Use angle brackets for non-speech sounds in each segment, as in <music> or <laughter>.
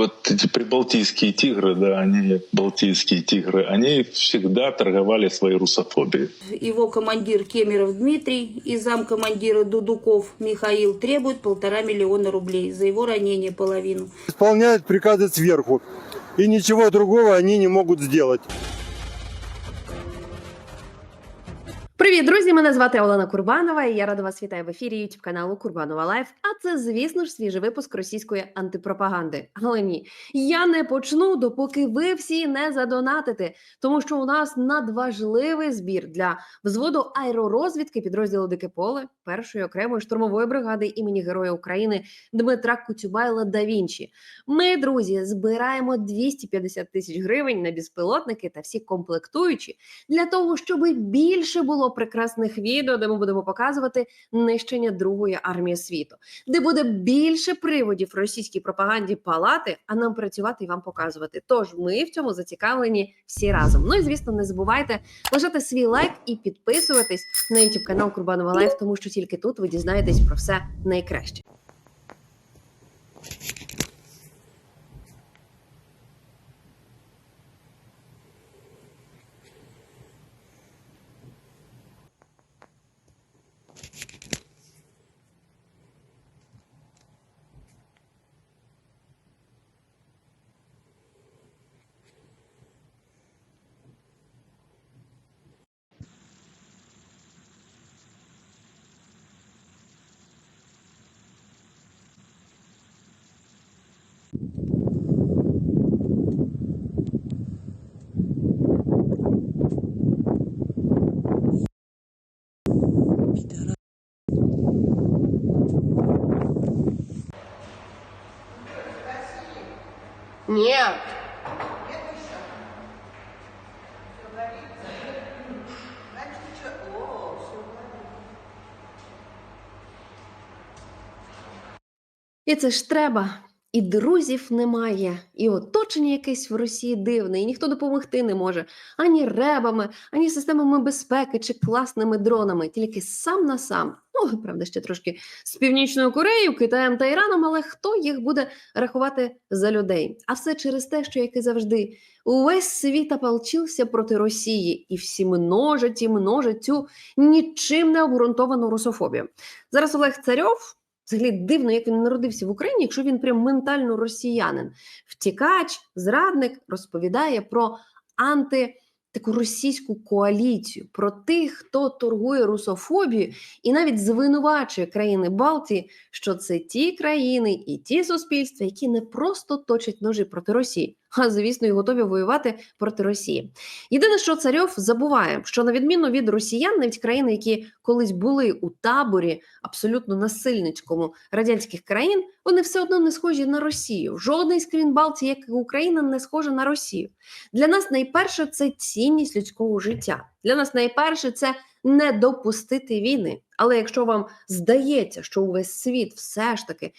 вот эти прибалтийские тигры, да, они балтийские тигры, они всегда торговали своей русофобией. Его командир Кемеров Дмитрий и замкомандира Дудуков Михаил требуют полтора миллиона рублей за его ранение половину. Исполняют приказы сверху. И ничего другого они не могут сделать. Привіт, друзі! Мене звати Олена Курбанова, і я рада вас вітаю в ефірі YouTube каналу Курбанова Лайф. А це, звісно ж, свіжий випуск російської антипропаганди. Але ні, я не почну, допоки ви всі не задонатите, тому що у нас надважливий збір для взводу аеророзвідки підрозділу Дике поле першої окремої штурмової бригади імені Героя України Дмитра Кутюбайла да Вінчі. Ми, друзі, збираємо 250 тисяч гривень на безпілотники та всі комплектуючі для того, щоб більше було прекрасних відео, де ми будемо показувати нищення Другої армії світу, де буде більше приводів російській пропаганді палати, а нам працювати і вам показувати. Тож ми в цьому зацікавлені всі разом. Ну і звісно, не забувайте лишати свій лайк і підписуватись на YouTube канал Курбанова Лайф, тому що тільки тут ви дізнаєтесь про все найкраще. Нет. І це ж треба. І друзів немає, і оточення якесь в Росії дивне, і ніхто допомогти не може ані ребами, ані системами безпеки чи класними дронами, тільки сам на сам. Ну, правда, ще трошки з північною Кореєю, Китаєм та Іраном, але хто їх буде рахувати за людей? А все через те, що як і завжди, увесь світ ополчився проти Росії, і всі множать і множать цю нічим не обґрунтовану русофобію. Зараз Олег Царьов. Взагалі дивно, як він народився в Україні, якщо він прям ментально росіянин. Втікач, зрадник розповідає про анти. Таку російську коаліцію про тих, хто торгує русофобією, і навіть звинувачує країни Балтії, що це ті країни і ті суспільства, які не просто точать ножі проти Росії, звісно, і готові воювати проти Росії. Єдине, що царьов забуває, що на відміну від росіян, навіть країни, які колись були у таборі абсолютно насильницькому радянських країн, вони все одно не схожі на Росію. Жодний з країн Балтії, як і Україна, не схожа на Росію. Для нас найперше це цінність людського життя. Для нас найперше це не допустити війни. Але якщо вам здається, що увесь світ все ж таки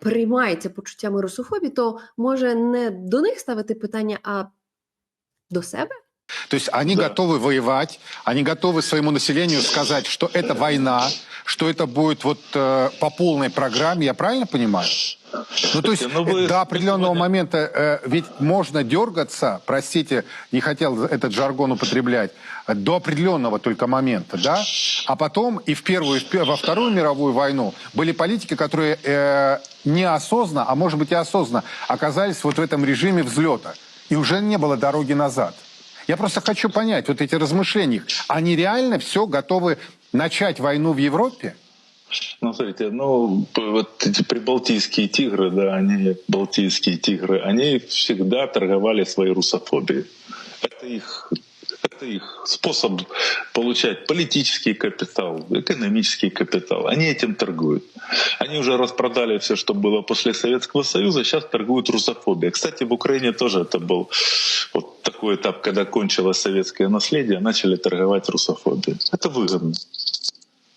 переймається почуттями русофобії, то може не до них ставити питання, а до себе? То есть они Да. готовы воевать, они готовы своему населению сказать, что это война, что это будет вот э, по полной программе, я правильно понимаю? Ну, то есть Ну, вы- до определенного сегодня- момента э, ведь можно дергаться, простите, не хотел этот жаргон употреблять, до определенного только момента, да? А потом и в первую, и в во Вторую мировую войну были политики, которые э, неосознанно, а может быть и осознанно, оказались вот в этом режиме взлета. И уже не было дороги назад. Я просто хочу понять, вот эти размышления, они реально все готовы начать войну в Европе? Ну, смотрите, ну, вот эти прибалтийские тигры, да, они, балтийские тигры, они всегда торговали своей русофобией. Это их, это их способ получать политический капитал, экономический капитал. Они этим торгуют. Они уже распродали все, что было после Советского Союза, сейчас торгуют русофобией. Кстати, в Украине тоже это был вот такой этап, когда кончилось советское наследие, начали торговать русофобией. Это выгодно.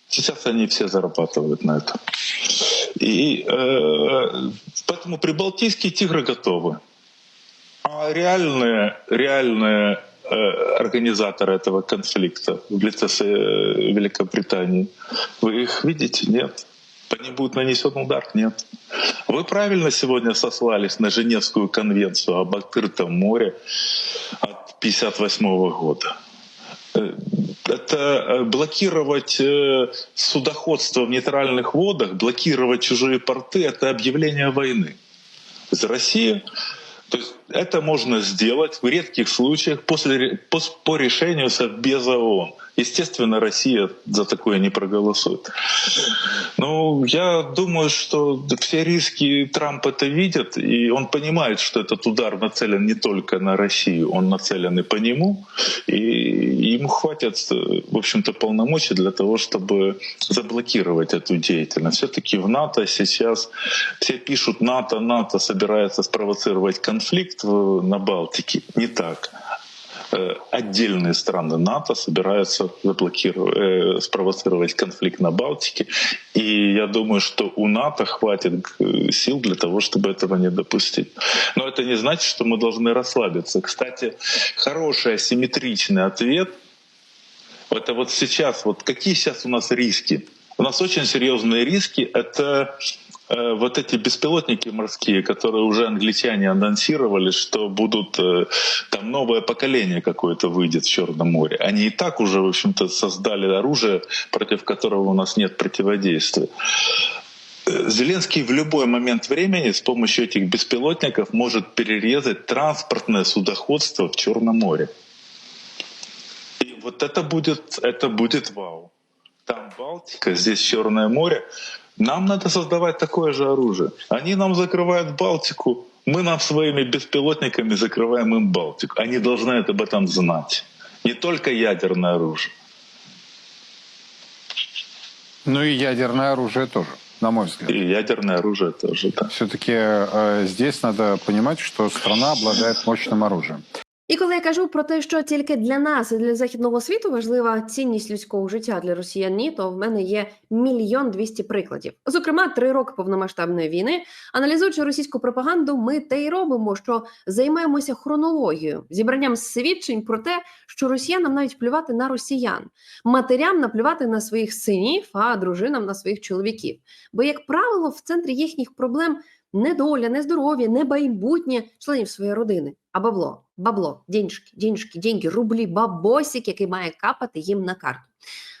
Сейчас они все зарабатывают на этом. И э, поэтому прибалтийские тигры готовы. А реальные, реальные э, организаторы этого конфликта в лице э, Великобритании, вы их видите? Нет. По ним будет нанесен удар? Нет. Вы правильно сегодня сослались на Женевскую конвенцию об открытом море от 1958 года. Э, Это э, блокировать э, судоходство в нейтральных водах, блокировать чужие порты — это объявление войны. Есть Россия то есть это можно сделать в редких случаях после, пос- по решению Совбеза ООН. Естественно, Россия за такое не проголосует. Ну, я думаю, что все риски Трамп это видит, и он понимает, что этот удар нацелен не только на Россию, он нацелен и по нему, и ему хватит, э, в общем-то, полномочий для того, чтобы заблокировать эту деятельность. Все-таки в НАТО сейчас все пишут НАТО, НАТО собирается спровоцировать конфликт в- на Балтике. Не так э, отдельные страны НАТО собираются заблокировать, э, спровоцировать конфликт на Балтике. И я думаю, что у НАТО хватит э, сил для того, чтобы этого не допустить. Но это не значит, что мы должны расслабиться. Кстати, хороший асимметричный ответ это вот сейчас, вот какие сейчас у нас риски? У нас очень серьезные риски. Это э, вот эти беспилотники морские, которые уже англичане анонсировали, что будут э, там новое поколение какое-то выйдет в Черном море. Они и так уже, в общем-то, создали оружие, против которого у нас нет противодействия. Э, Зеленский в любой момент времени с помощью этих беспилотников может перерезать транспортное судоходство в Черном море. Вот это будет, это будет вау. Там Балтика, здесь Черное море. Нам надо создавать такое же оружие. Они нам закрывают Балтику, мы нам своими беспилотниками закрываем им Балтику. Они должны это об этом знать. Не только ядерное оружие. Ну и ядерное оружие тоже, на мой взгляд. И ядерное оружие тоже, да. Все-таки э, здесь надо понимать, что страна обладает мощным оружием. І коли я кажу про те, що тільки для нас і для західного світу важлива цінність людського життя для росіян, ні, то в мене є мільйон двісті прикладів. Зокрема, три роки повномасштабної війни. Аналізуючи російську пропаганду, ми те й робимо, що займаємося хронологією, зібранням свідчень про те, що росіянам навіть плювати на росіян, матерям наплювати на своїх синів, а дружинам на своїх чоловіків. Бо, як правило, в центрі їхніх проблем не доля, не здоров'я, не майбутнє членів своєї родини, а бабло, бабло, денежки, денежки, деньги, рублі, бабосик, який має капати їм на карту.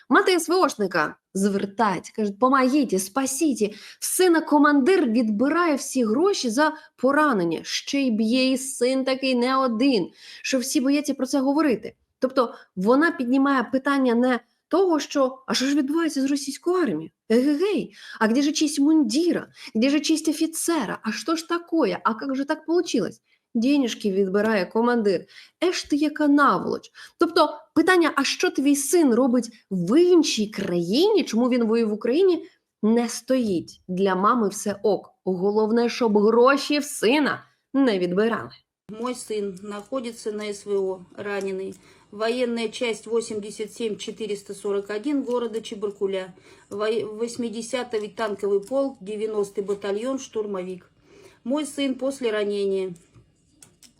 Мати СВОшника звертається, каже, помогіть, спасіть. Сина командир відбирає всі гроші за поранення. Ще й б'є і син такий не один, що всі бояться про це говорити. Тобто вона піднімає питання не того, що а що ж відбувається з російською армією? Егегей, а где же честь мундира? Где же честь офіцера? А що ж такое? А як же так получилось? Денежки відбирає командир. Еш ти яка наволоч. Тобто питання, а що твій син робить в іншій країні, чому він воює в Україні, не стоїть. Для мами все ок. Головне, щоб гроші в сина не відбирали. Мой сын находится на СВО, раненый. Военная часть 87441 города Чебаркуля. Во- 80-й танковый полк, 90-й батальон, штурмовик. Мой сын после ранения,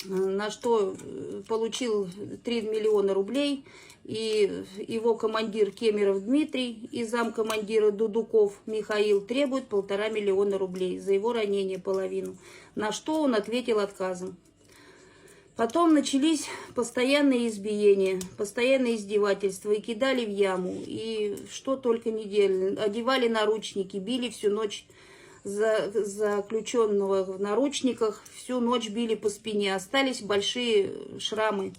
на что э, получил 3 миллиона рублей, и его командир Кемеров Дмитрий и замкомандира Дудуков Михаил требуют полтора миллиона рублей за его ранение половину, на что он ответил отказом. Потом начались постоянные избиения, постоянные издевательства, и кидали в яму, и что только не делали. Одевали наручники, били всю ночь за, заключенного в наручниках, всю ночь били по спине, остались большие шрамы.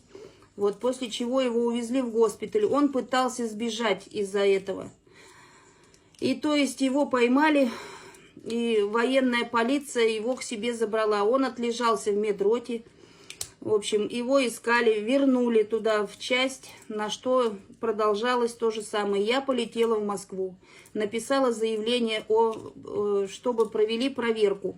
Вот после чего его увезли в госпиталь. Он пытался сбежать из-за этого. И то есть его поймали, и военная полиция его к себе забрала. Он отлежался в медроте. В общем, его искали, вернули туда в часть, на что продолжалось то же самое. Я полетела в Москву, написала заявление, о, э, чтобы провели проверку.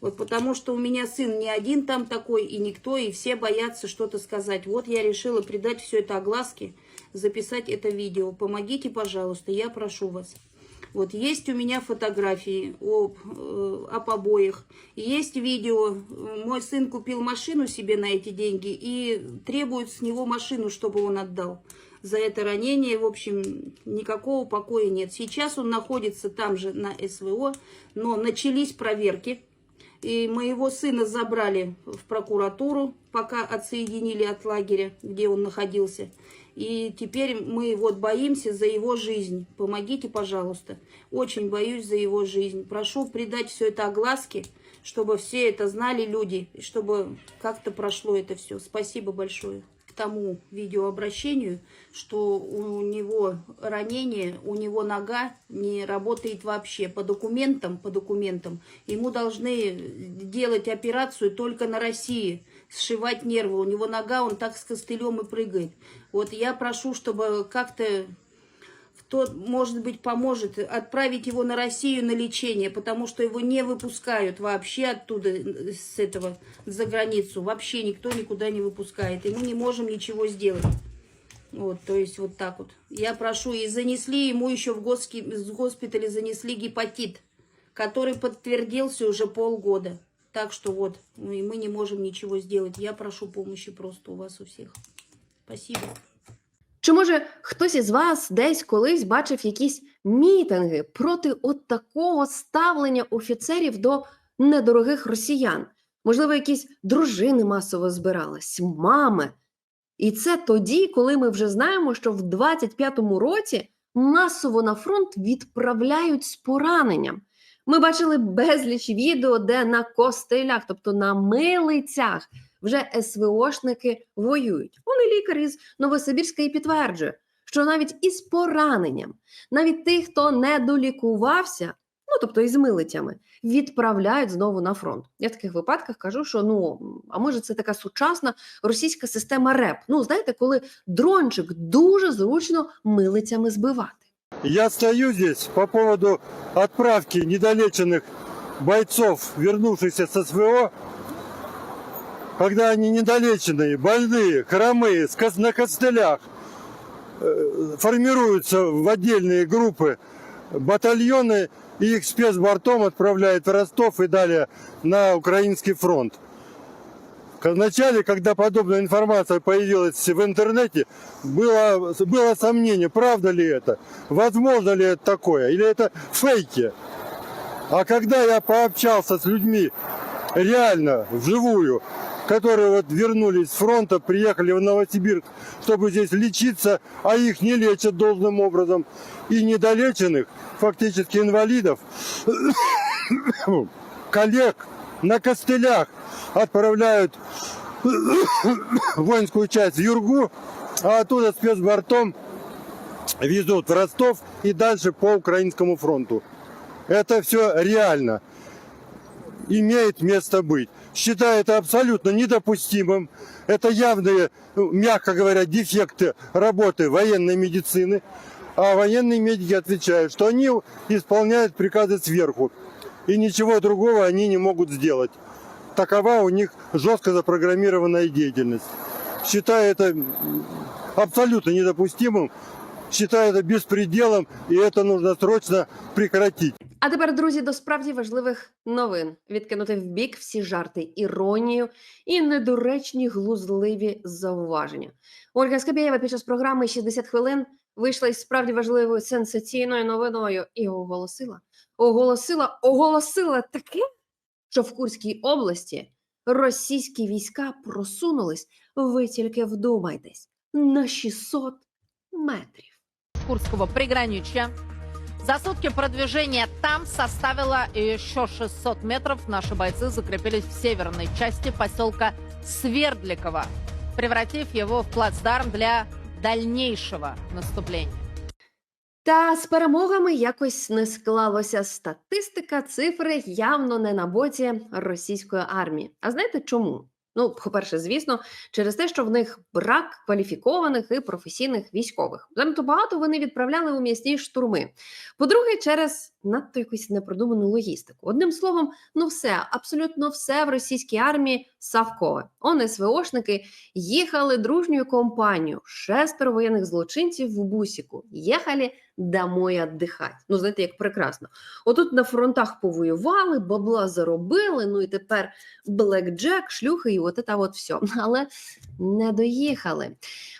Вот потому что у меня сын не один там такой, и никто, и все боятся что-то сказать. Вот я решила придать все это огласке, записать это видео. Помогите, пожалуйста, я прошу вас. Вот есть у меня фотографии об, э, о побоях, есть видео. Мой сын купил машину себе на эти деньги и требует с него машину, чтобы он отдал. за это ранение. В общем, никакого покоя нет. Сейчас он находится там же на СВО, но начались проверки. И моего сына забрали в прокуратуру, пока отсоединили от лагеря, где он находился. И теперь мы вот боимся за его жизнь. Помогите, пожалуйста. Очень боюсь за его жизнь. Прошу придать все это огласке, чтобы все это знали люди, и чтобы как-то прошло это все. Спасибо большое тому видеообращению, что у него ранение, у него нога не работает вообще. По документам, по документам, ему должны делать операцию только на России, сшивать нервы. У него нога, он так с костылем и прыгает. Вот я прошу, чтобы как-то кто, может быть, поможет отправить его на Россию на лечение, потому что его не выпускают вообще оттуда, э, с этого, за границу. Вообще никто никуда не выпускает, и мы не можем ничего сделать. Вот, то есть вот так вот. Я прошу, и занесли ему еще в госки, с госпиталя занесли гепатит, который подтвердился уже полгода. Так что вот, мы мы не можем ничего сделать. Я прошу помощи просто у вас у всех. Спасибо. Чи може хтось із вас десь колись бачив якісь мітинги проти от такого ставлення офіцерів до недорогих росіян? Можливо, якісь дружини масово збирались, мами. І це тоді, коли ми вже знаємо, що в 25-му році масово на фронт відправляють з пораненням. Ми бачили безліч відео, де на костелях, тобто на милицях, вже СВОшники воюють. Вони лікар із Новосибірська і підтверджує, що навіть із пораненням, навіть тих, хто не долікувався, ну тобто із милицями, відправляють знову на фронт. Я в таких випадках кажу, що ну а може це така сучасна російська система РЕП. Ну знаєте, коли дрончик дуже зручно милицями збивати. Я стою здесь по поводу отправки недолеченных бойцов, вернувшихся с СВО, когда они недолеченные, больные, хромые, на костылях, э, формируются в отдельные группы, батальоны, и их спецбортом отправляют в Ростов и далее на Украинский фронт. Вначале, когда подобная информация появилась в интернете, было, было сомнение, правда ли это, возможно ли это такое, или это фейки. А когда я пообщался с людьми реально, вживую, которые вот вернулись с фронта, приехали в Новосибирск, чтобы здесь лечиться, а их не лечат должным образом, и недолеченных, фактически инвалидов, <coughs> коллег на костылях отправляют <coughs> воинскую часть в Юргу, а оттуда спецбортом везут в Ростов и дальше по Украинскому фронту. Это все реально имеет место быть. Считаю это абсолютно недопустимым. Это явные, ну, мягко говоря, дефекты работы военной медицины. А военные медики отвечают, что они исполняют приказы сверху. И ничего другого они не могут сделать. Такова у них жестко запрограммированная деятельность. Считаю это абсолютно недопустимым. Считаю это беспределом, и это нужно срочно прекратить. А тепер, друзі, до справді важливих новин відкинути в бік всі жарти, іронію і недоречні глузливі зауваження. Ольга Скабєєва під час програми «60 хвилин вийшла із справді важливою сенсаційною новиною і оголосила, оголосила, оголосила таке, що в Курській області російські війська просунулись, ви тільки вдумайтесь, на 600 метрів. Курского приграничья. За сутки продвижение там составило еще 600 метров. Наши бойцы закрепились в северной части поселка Свердликово, превратив его в плацдарм для дальнейшего наступления. Та з перемогами якось не склалося. Статистика, цифри явно не на боці російської армії. А знаєте чому? Ну, по-перше, звісно, через те, що в них брак кваліфікованих і професійних військових. Занадто багато вони відправляли у м'ясні штурми. По-друге, через надто якусь непродуману логістику. Одним словом, ну все, абсолютно все в російській армії савкове. Он СВОшники їхали дружньою компанією, шестеро воєнних злочинців в бусіку. Їхали домой віддихати. Ну, знаєте, як прекрасно. Отут на фронтах повоювали, бабла заробили, ну і тепер блекджек, шлюхи і от це от все. <laughs> Але не доїхали.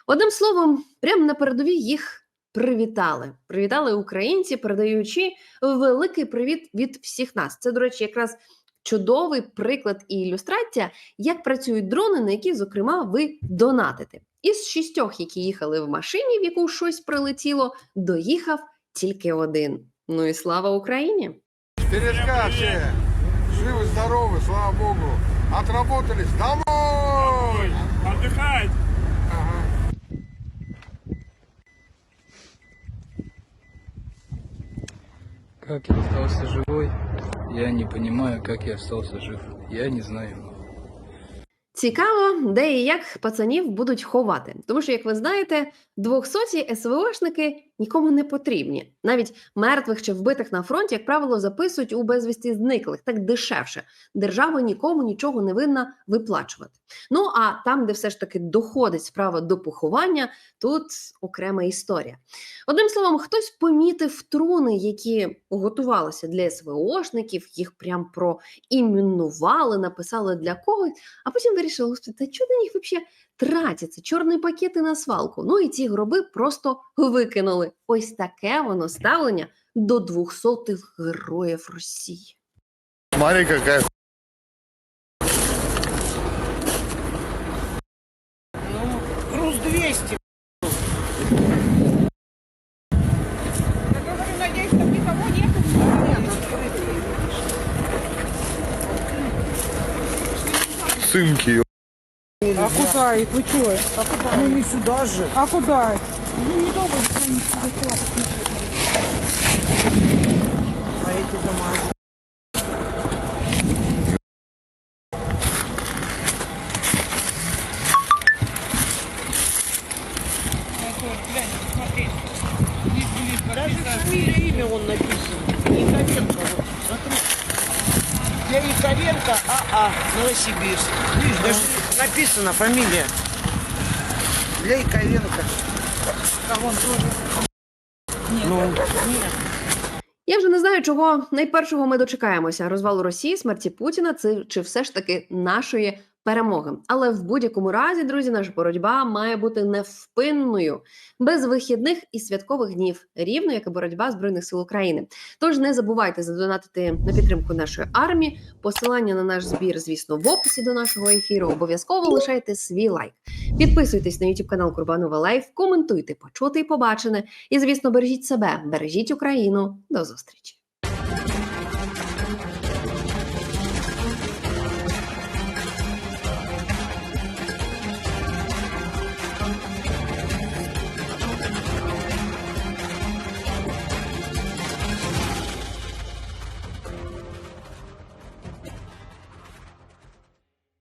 Одним словом, прямо на передовій їх привітали. Привітали українці, передаючи великий привіт від всіх нас. Це, до речі, якраз чудовий приклад і ілюстрація, як працюють дрони, на які, зокрема, ви донатите. Із шістьох, які їхали в машині, в яку щось прилетіло, доїхав тільки один. Ну і слава Україні! Бережка все. Живы, здоровы, слава богу. Отработались. Домой! Отдыхать! Как я остался живой, я не понимаю, как я остался жив. Я не знаю. Цікаво, де і як пацанів будуть ховати. Тому що, як ви знаєте, 200 СВОшники нікому не потрібні. Навіть мертвих чи вбитих на фронті, як правило, записують у безвісті зниклих, так дешевше. Держава нікому нічого не винна виплачувати. Ну а там, де все ж таки доходить справа до поховання, тут окрема історія. Одним словом, хтось помітив труни, які готувалися для СВОшників, їх прям проіменували, написали для когось, а потім вирішили, «Господи, та чого на них взагалі тратяться? Чорні пакети на свалку. Ну і ці гроби просто викинули. Ось таке воно ставлення до 200 героїв Росії. Смотри, какая Груз 200. надеюсь, там никого нет. сынки. А куда их? Вы что? А куда? Ну не сюда же. А куда? Ну не дома, они сюда А эти дома? Даже фамилия, имя он написан. Яковенко, вот, смотри. Яковенко АА, Новосибирск. Видишь, даже написана фамилия. Лейка Яковенко. Там он тоже. Ну, нет. Я вже не знаю, чого найпершого ми дочекаємося: розвалу Росії, смерті Путіна, це чи все ж таки нашої перемоги. Але в будь-якому разі, друзі, наша боротьба має бути невпинною, без вихідних і святкових днів, рівно як і боротьба збройних сил України. Тож не забувайте задонатити на підтримку нашої армії. Посилання на наш збір, звісно, в описі до нашого ефіру. Обов'язково лишайте свій лайк. Підписуйтесь на YouTube канал Курбанова Лайф, коментуйте, почути і побачене. І, звісно, бережіть себе, бережіть Україну. До зустрічі!